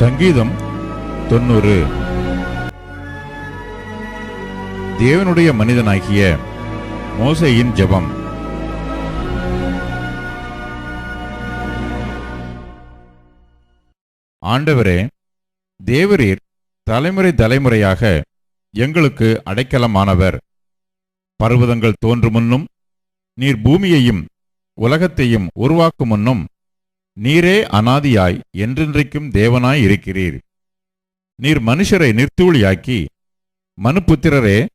சங்கீதம் தொண்ணூறு. தேவனுடைய மனிதனாகிய மோசையின் ஜெபம். ஆண்டவரே தேவரீர் தலைமுறை தலைமுறையாக எங்களுக்கு அடைக்கலமானவர். பர்வதங்கள் தோன்றும் முன்னும் நீர் பூமியையும் உலகத்தையும் உருவாக்கும் முன்னும் நீரே அனாதியாய் என்றென்றைக்கும் தேவனாய் இருக்கிறீர். நீர் மனுஷரை நிர்த்தூளியாக்கி மனுபுத்திரரே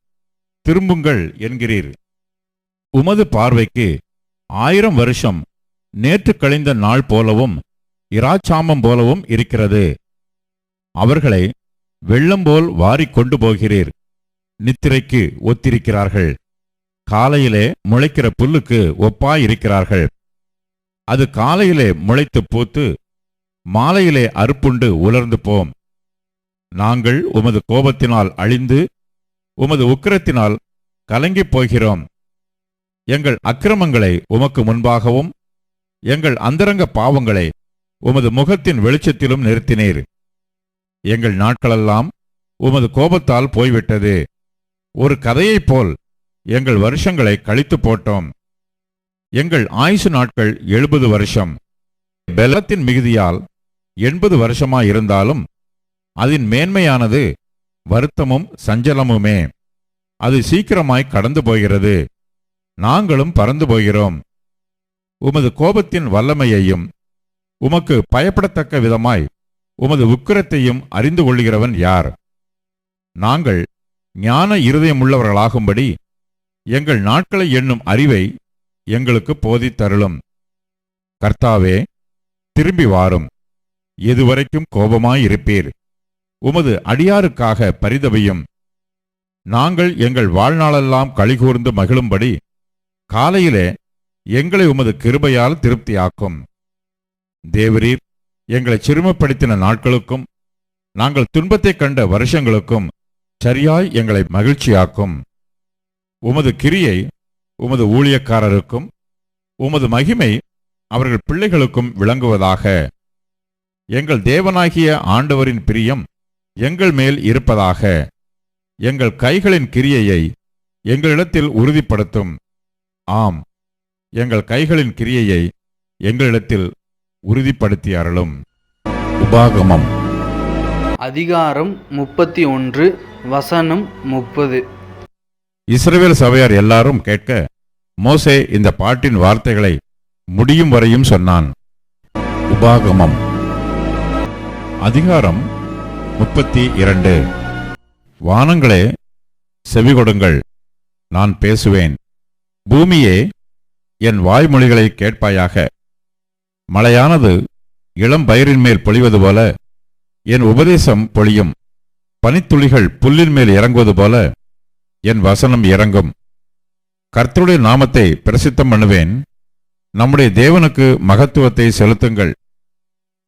திரும்புங்கள் என்கிறீர். உமது பார்வைக்கு ஆயிரம் வருஷம் நேற்று கழிந்த நாள் போலவும் இராச்சாமம் போலவும் இருக்கிறது. அவர்களை வெள்ளம் போல் வாரிக் கொண்டு போகிறீர் நித்திரைக்கு ஒத்திருக்கிறார்கள். காலையிலே முளைக்கிற புல்லுக்கு ஒப்பாயிருக்கிறார்கள். அது காலையிலே முளைத்து பூத்து மாலையிலே அறுப்புண்டு உலர்ந்து போம் நாங்கள் உமது கோபத்தினால் அழிந்து உமது உக்கிரத்தினால் கலங்கிப் போகிறோம். எங்கள் அக்கிரமங்களை உமக்கு முன்பாகவும் எங்கள் அந்தரங்க பாவங்களை உமது முகத்தின் வெளிச்சத்திலும் நிறுத்தினீர். எங்கள் நாட்களெல்லாம் உமது கோபத்தால் போய்விட்டது. ஒரு கதையைப் போல் எங்கள் வருஷங்களை கழித்து போட்டோம். எங்கள் ஆயுசு நாட்கள் எழுபது வருஷம். பெலத்தின் மிகுதியால் எண்பது வருஷமாயிருந்தாலும் அதன் மேன்மையானது வருத்தமும் சஞ்சலமுமே. அது சீக்கிரமாய் கடந்து போகிறது. நாங்களும் பறந்து போகிறோம். உமது கோபத்தின் வல்லமையையும் உமக்கு பயப்படத்தக்க விதமாய் உமது உக்கிரத்தையும் அறிந்து கொள்கிறவன் யார்? நாங்கள் ஞான இருதயமுள்ளவர்களாகும்படி எங்கள் நாட்களை எண்ணும் அறிவை எங்களுக்கு போதித்தருளும். கர்த்தாவே திரும்பி வாரும். எதுவரைக்கும் கோபமாயிருப்பீர். உமது அடியாருக்காக பரிதவையும் நாங்கள் எங்கள் வாழ்நாளெல்லாம் கழிகூர்ந்து மகிழும்படி காலையிலே எங்களை உமது கிருபையால் திருப்தியாக்கும். தேவரீர் எங்களை சிறுமப்படுத்தின நாட்களுக்கும் நாங்கள் துன்பத்தை கண்ட வருஷங்களுக்கும் சரியாய் எங்களை மகிழ்ச்சியாக்கும். உமது கிரியை உமது ஊழியக்காரருக்கும் உமது மகிமை அவர்கள் பிள்ளைகளுக்கும் விளங்குவதாக. எங்கள் தேவனாகிய ஆண்டவரின் பிரியம் எங்கள் மேல் இருப்பதாக. எங்கள் கைகளின் கிரியையை எங்களிடத்தில் உறுதிப்படுத்தும். ஆம் எங்கள் கைகளின் கிரியையை எங்களிடத்தில் உறுதிப்படுத்தி அருளும் உபாகமம். அதிகாரம் முப்பத்தி ஒன்று வசனம் முப்பது. இஸ்ரவேல் சபையார் எல்லாரும் கேட்க மோசே இந்த பாட்டின் வார்த்தைகளை முடியும் வரையும் சொன்னான். உபாகமம். அதிகாரம் முப்பத்தி இரண்டு வானங்களே செவிகொடுங்கள் நான் பேசுவேன். பூமியே என் வாய்மொழிகளை கேட்பாயாக. மழையானது இளம் பயிரின் மேல் பொழிவது போல என் உபதேசம் பொழியும். பனித்துளிகள் புல்லின் மேல் இறங்குவது போல என் வசனம் இறங்கும். கர்த்தருடைய நாமத்தை பிரசித்தம் பண்ணுவேன். நம்முடைய தேவனுக்கு மகத்துவத்தை செலுத்துங்கள்.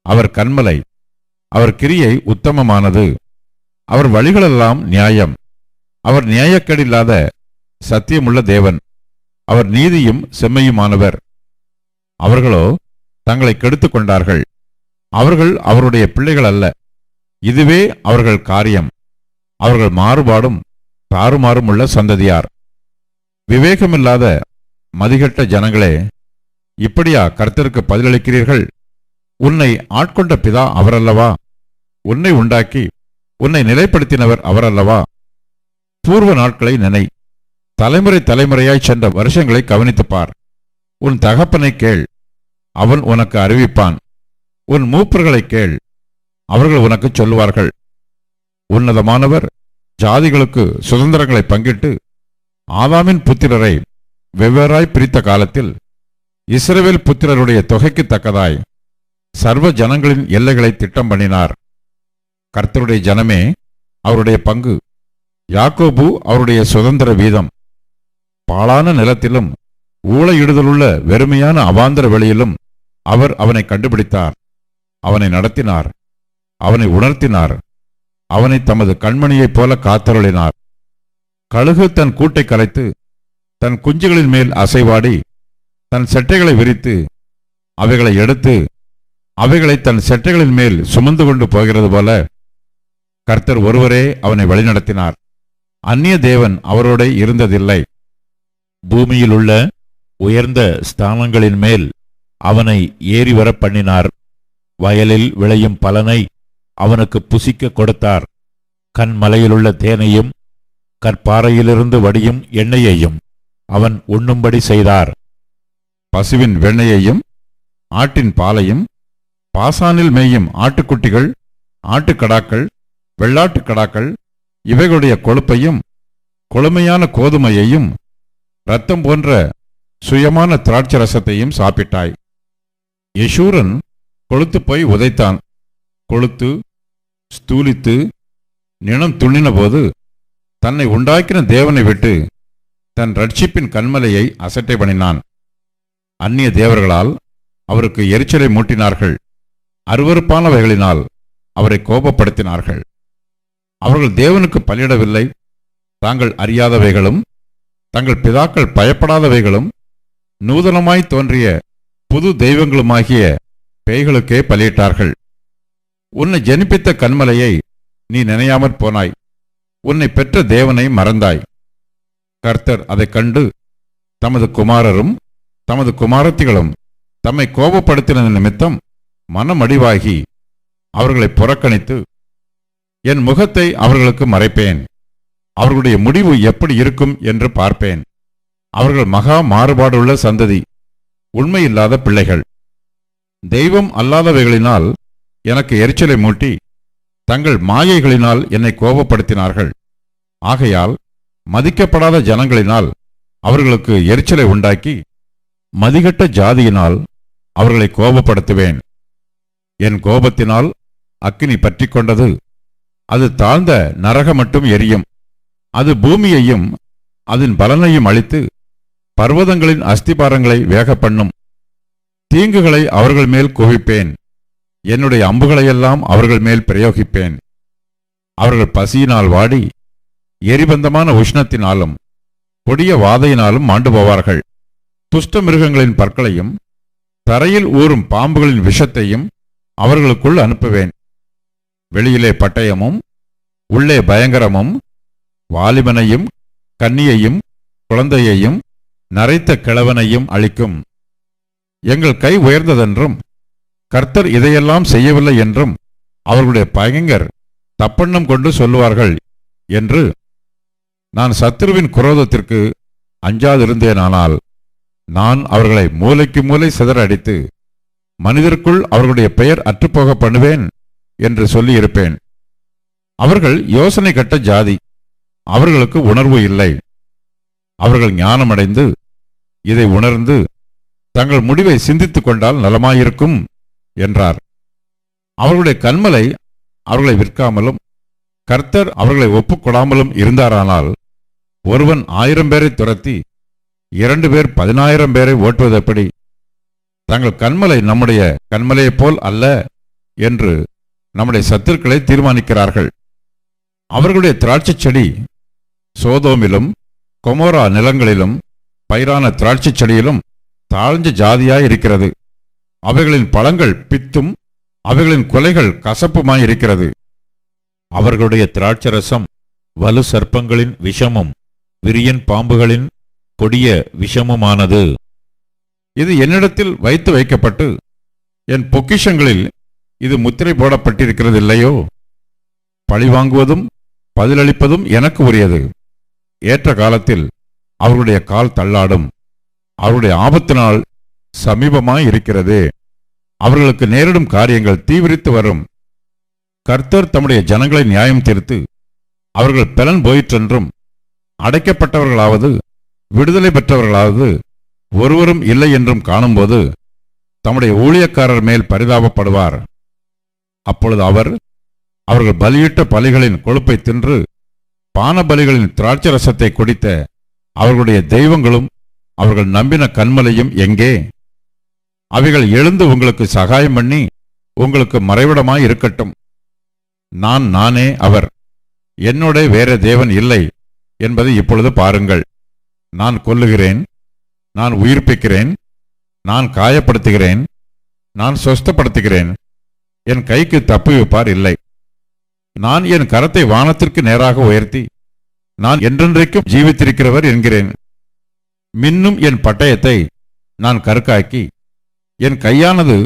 அவர் கண்மலை அவர் கிரியை உத்தமமானது. அவர் வழிகளெல்லாம் நியாயம். அவர் நியாயக்கேடில்லாத சத்தியமுள்ள தேவன். அவர் நீதியும் செம்மையுமானவர். அவர்களோ தங்களை கெடுத்துக் கொண்டார்கள் அவர்கள் அவருடைய பிள்ளைகள் அல்ல இதுவே அவர்கள் காரியம். அவர்கள் மாறுபாடும் தாறுமாறும் உள்ள சந்ததியார். விவேகமில்லாத மதிகெட்ட ஜனங்களே இப்படியா கர்த்தருக்கு பதிலளிக்கிறீர்கள்? உன்னை ஆட்கொண்ட பிதா அவரல்லவா? உன்னை உண்டாக்கி உன்னை நிலைப்படுத்தினவர் அவரல்லவா? பூர்வ நாட்களை நினை. தலைமுறை தலைமுறையாய் சென்ற வருஷங்களை கவனித்துப்பார். உன் தகப்பனை கேள். அவன் உனக்கு அறிவிப்பான். உன் மூப்பர்களை கேள். அவர்கள் உனக்கு சொல்லுவார்கள். உன்னதமானவர் ஜாதிகளுக்கு சுதந்திரங்களை பங்கிட்டு ஆதாமின் புத்திரரை வெவ்வேறாய் பிரித்த காலத்தில் இஸ்ரவேல் புத்திரருடைய தொகைக்கு தக்கதாய் சர்வ ஜனங்களின் எல்லைகளை திட்டம் பண்ணினார். கர்த்தருடைய ஜனமே அவருடைய பங்கு. யாக்கோபு அவருடைய சுதந்திர வீதம். பாழான நிலத்திலும் ஊழையிடுதலுள்ள வெறுமையான அவாந்தர வெளியிலும் அவர் அவனை கண்டுபிடித்தார். அவனை நடத்தினார். அவனை உணர்த்தினார். அவனை தமது கண்மணியைப் போல காத்தருளினார். கழுகு தன் கூட்டை கலைத்து தன் குஞ்சுகளின் மேல் அசைவாடி தன் செட்டைகளை விரித்து அவைகளை எடுத்து அவைகளை தன் செட்டைகளின் மேல் சுமந்து கொண்டு போகிறது போல கர்த்தர் ஒருவரே அவனை வழிநடத்தினார். அந்நிய தேவன் அவரோட இருந்ததில்லை. பூமியில் உள்ள உயர்ந்த ஸ்தானங்களின் மேல் அவனை ஏறி வரப் பண்ணினார் வயலில் விளையும் பலனை அவனுக்கு புசிக்க கொடுத்தார். கண்மலையிலுள்ள தேனையும் கற்பாறையிலிருந்து வடியும் எண்ணெயையும் அவன் உண்ணும்படி செய்தார். பசுவின் வெண்ணையையும் ஆட்டின் பாலையும் பாசானில் மேயும் ஆட்டுக்குட்டிகள் ஆட்டுக்கடாக்கள் வெள்ளாட்டுக் கடாக்கள் இவைகளுடைய கொழுப்பையும் கொழுமையான கோதுமையையும் இரத்தம் போன்ற சுயமான திராட்சை ரசத்தையும் சாப்பிட்டாய். யசூரன் கொளுத்து போய் உதைத்தான். கொளுத்து ஸ்தூலித்து நினம் துண்ணினபோது தன்னை உண்டாக்கின தேவனை விட்டு தன் ரட்சிப்பின் கண்மலையை அசட்டை பண்ணினான். அந்நிய தேவர்களால் அவருக்கு எரிச்சலை மூட்டினார்கள். அருவருப்பானவைகளினால் அவரை கோபப்படுத்தினார்கள். அவர்கள் தேவனுக்கு பலியிடவில்லை. தாங்கள் அறியாதவைகளும் தங்கள் பிதாக்கள் பயப்படாதவைகளும் நூதனமாய் தோன்றிய புது தெய்வங்களுமாகிய பேய்களுக்கே பலியிட்டார்கள். உன்னை ஜனிப்பித்த கண்மலையை நீ நினையாமற் போனாய். உன்னை பெற்ற தேவனை மறந்தாய். கர்த்தர் அதைக் கண்டு தமது குமாரரும் தமது குமாரத்திகளும் தம்மை கோபப்படுத்தின நிமித்தம் மனமடிவாகி அவர்களை புறக்கணித்து என் முகத்தை அவர்களுக்கு மறைப்பேன். அவர்களுடைய முடிவு எப்படி இருக்கும் என்று பார்ப்பேன். அவர்கள் மகா மாறுபாடுள்ள சந்ததி. உண்மையில்லாத பிள்ளைகள். தெய்வம் அல்லாதவைகளினால் எனக்கு எரிச்சலை மூட்டி தங்கள் மாயைகளினால் என்னை கோபப்படுத்தினார்கள். ஆகையால் மதிக்கப்படாத ஜனங்களினால் அவர்களுக்கு எரிச்சலை உண்டாக்கி மதிகட்ட ஜாதியினால் அவர்களை கோபப்படுத்துவேன். என் கோபத்தினால் அக்கினி பற்றி கொண்டது. அது தாழ்ந்த நரக மட்டும் எரியும். அது பூமியையும் அதன் பலனையும் அழித்து பர்வதங்களின் அஸ்திபாரங்களை வேக பண்ணும் தீங்குகளை அவர்கள் மேல் குவிப்பேன். என்னுடைய அம்புகளையெல்லாம் அவர்கள் மேல் பிரயோகிப்பேன். அவர்கள் பசியினால் வாடி எரிபந்தமான உஷ்ணத்தினாலும் கொடிய வாதையினாலும் மாண்டு போவார்கள் துஷ்ட மிருகங்களின் பற்களையும் தரையில் ஊறும் பாம்புகளின் விஷத்தையும் அவர்களுக்குள் அனுப்புவேன். வெளியிலே பட்டயமும் உள்ளே பயங்கரமும் வாலிபனையும் கன்னியையும் குழந்தையையும் நரைத்த கிழவனையும் அளிக்கும் எங்கள் கை உயர்ந்ததென்றும் கர்த்தர் இதையெல்லாம் செய்யவில்லை என்றும் அவர்களுடைய பயங்கர் தப்பெண்ணம் கொண்டு சொல்லுவார்கள் என்று நான் சத்ருவின் குரோதத்திற்கு அஞ்சாதிருந்தேனானால் நான் அவர்களை மூலைக்கு மூலை சிதறடித்து மனிதருக்குள் அவர்களுடைய பெயர் அற்றுப்போக பண்ணுவேன் என்று சொல்லியிருப்பேன். அவர்கள் யோசனை கட்ட ஜாதி அவர்களுக்கு உணர்வு இல்லை. அவர்கள் ஞானமடைந்து இதை உணர்ந்து தங்கள் முடிவை சிந்தித்துக் கொண்டால் நலமாயிருக்கும் என்றார். அவர்களுடைய கண்மலை அவர்களை விற்காமலும் கர்த்தர் அவர்களை ஒப்புக்கொடாமலும் இருந்தாரானால் ஒருவன் ஆயிரம் பேரை துரத்தி இரண்டு பேர் பதினாயிரம் பேரை ஓட்டுவதெப்படி தங்கள் கண்மலை நம்முடைய கண்மலையைப் போல் அல்ல என்று நம்முடைய சத்துருக்களை தீர்மானிக்கிறார்கள். அவர்களுடைய திராட்சைச் செடி சோதோமிலும் கொமோரா நிலங்களிலும் பயிரான திராட்சைச் செடியிலும் தாழ்ந்த ஜாதியாய் இருக்கிறது. அவைகளின் பழங்கள் பித்தும் அவைகளின் கொலைகள் கசப்புமாய் இருக்கிறது. அவர்களுடைய திராட்சரசம் வலு சர்ப்பங்களின் விஷமும் விரியன் பாம்புகளின் கொடிய விஷமுமானது. இது என்னிடத்தில் வைத்து வைக்கப்பட்டு என் பொக்கிஷங்களில் இது முத்திரை போடப்பட்டிருக்கிறதில்லையோ? பழிவாங்குவதும் பதிலளிப்பதும் எனக்கு உரியது. ஏற்ற காலத்தில் அவர்களுடைய கால் தள்ளாடும். அவருடைய ஆபத்து நாள் சமீபமாய் இருக்கிறது. அவர்களுக்கு நேரிடும் காரியங்கள் தீவிரித்து வரும். கர்த்தர் தம்முடைய ஜனங்களை நியாயம் தீர்த்து அவர்கள் பலன் போயிற்றென்றும் அடைக்கப்பட்டவர்களாவது விடுதலை பெற்றவர்களாவது ஒருவரும் இல்லை என்றும் காணும்போது தம்முடைய ஊழியக்காரர் மேல் பரிதாபப்படுவார். அப்பொழுது அவர் அவர்கள் பலியிட்ட பலிகளின் கொழுப்பை தின்று பான பலிகளின் திராட்சரசத்தை குடித்த அவர்களுடைய தெய்வங்களும் அவர்கள் நம்பின கண்மலையும் எங்கே? அவைகள் எழுந்து உங்களுக்கு சகாயம் பண்ணி உங்களுக்கு மறைவிடமாய் இருக்கட்டும். நான் நானே அவர். என்னோட வேற தேவன் இல்லை என்பதை இப்பொழுது பாருங்கள். நான் கொல்லுகிறேன். நான் உயிர்ப்பிக்கிறேன். நான் காயப்படுத்துகிறேன். நான் சொஸ்தப்படுத்துகிறேன். என் கைக்கு தப்புவிப்பார் இல்லை. நான் என் கரத்தை வானத்திற்கு நேராக உயர்த்தி நான் என்றென்றைக்கும் ஜீவித்திருக்கிறவர் என்கிறேன். மின்னும் என் பட்டயத்தை நான் கருக்காக்கி என் கையானது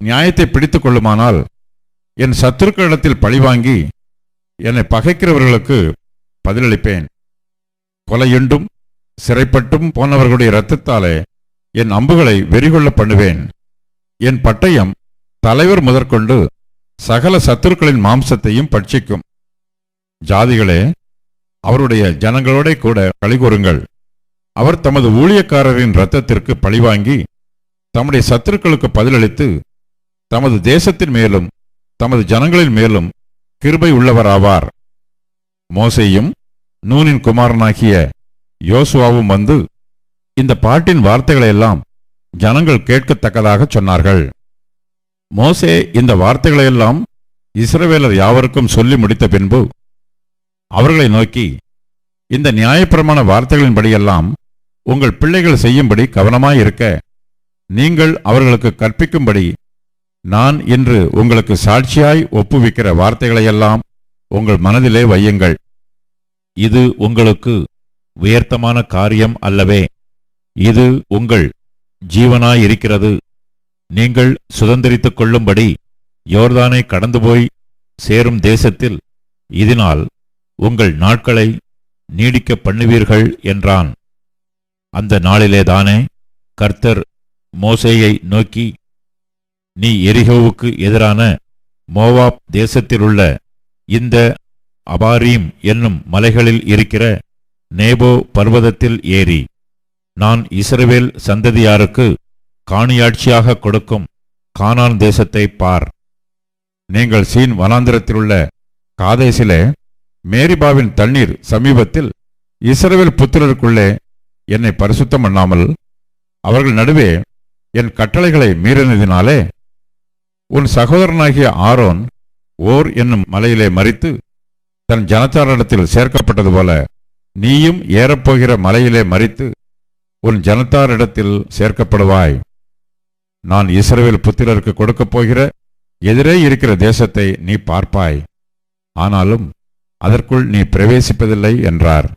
நியாயத்தை பிடித்து கொள்ளுமானால் என் சத்துருக்களிடத்தில் பழிவாங்கி என்னை பகைக்கிறவர்களுக்கு பதிலளிப்பேன். கொலையுண்டும் சிறைப்பட்டும் போனவர்களுடைய இரத்தத்தாலே என் அம்புகளை வெறிகொள்ள பண்ணுவேன். என் பட்டயம் தலைவர் முதற்கொண்டு சகல சத்துருக்களின் மாம்சத்தையும் பட்சிக்கும். ஜாதிகளே அவருடைய ஜனங்களோட கூட கழிகூறுங்கள் அவர் தமது ஊழியக்காரரின் இரத்தத்திற்கு பழிவாங்கி தம்முடைய சத்துருக்களுக்கு பதிலளித்து தமது தேசத்தின் மேலும் தமது ஜனங்களின் மேலும் கிருபை உள்ளவராவார். மோசையும் நூனின் குமாரனாகிய யோசுவாவும் வந்து இந்த பாட்டின் வார்த்தைகளையெல்லாம் ஜனங்கள் கேட்கத்தக்கதாக சொன்னார்கள். மோசே இந்த வார்த்தைகளையெல்லாம் இஸ்ரவேலர் யாவருக்கும் சொல்லி முடித்த பின்பு அவர்களை நோக்கி இந்த நியாயப்பிரமான வார்த்தைகளின்படியெல்லாம் உங்கள் பிள்ளைகள் செய்யும்படி கவனமாயிருக்க நீங்கள் அவர்களுக்கு கற்பிக்கும்படி நான் இன்று உங்களுக்கு சாட்சியாய் ஒப்புவிக்கிற வார்த்தைகளையெல்லாம் உங்கள் மனதிலே வையுங்கள். இது உங்களுக்கு உயர்த்தமான காரியம் அல்லவே. இது உங்கள் ஜீவனாயிருக்கிறது. நீங்கள் சுதந்திரித்துக் கொள்ளும்படி யோர்தானை கடந்து போய் சேரும் தேசத்தில் இதனால் உங்கள் நாட்களை நீடிக்க பண்ணுவீர்கள் என்றான். அந்த நாளிலேதானே கர்த்தர் மோசேயை நோக்கி நீ எரிகோவுக்கு எதிரான மோவாப் தேசத்திலுள்ள இந்த அபாரீம் என்னும் மலைகளில் இருக்கிற நேபோ பர்வதத்தில் ஏறி நான் இஸ்ரவேல் சந்ததியாருக்கு காணியாட்சியாக கொடுக்கும் கானான் தேசத்தை பார். நீங்கள் சீன் வனாந்திரத்திலுள்ள காதேசிலே மேரிபாவின் தண்ணீர் சமீபத்தில் இஸ்ரவேல் புத்திரருக்குள்ளே என்னை பரிசுத்தம் பண்ணாமல் அவர்கள் நடுவே என் கட்டளைகளை மீறினதினாலே உன் சகோதரனாகிய ஆரோன் ஓர் என்னும் மலையிலே மறித்து தன் ஜனத்தாரிடத்தில் சேர்க்கப்பட்டது போல நீயும் ஏறப்போகிற மலையிலே மறித்து உன் ஜனத்தாரிடத்தில் சேர்க்கப்படுவாய். நான் இஸ்ரவேல் புத்திரருக்கு கொடுக்கப் போகிற எதிரே இருக்கிற தேசத்தை நீ பார்ப்பாய். ஆனாலும் அதற்குள் நீ பிரவேசிப்பதில்லை என்றார்.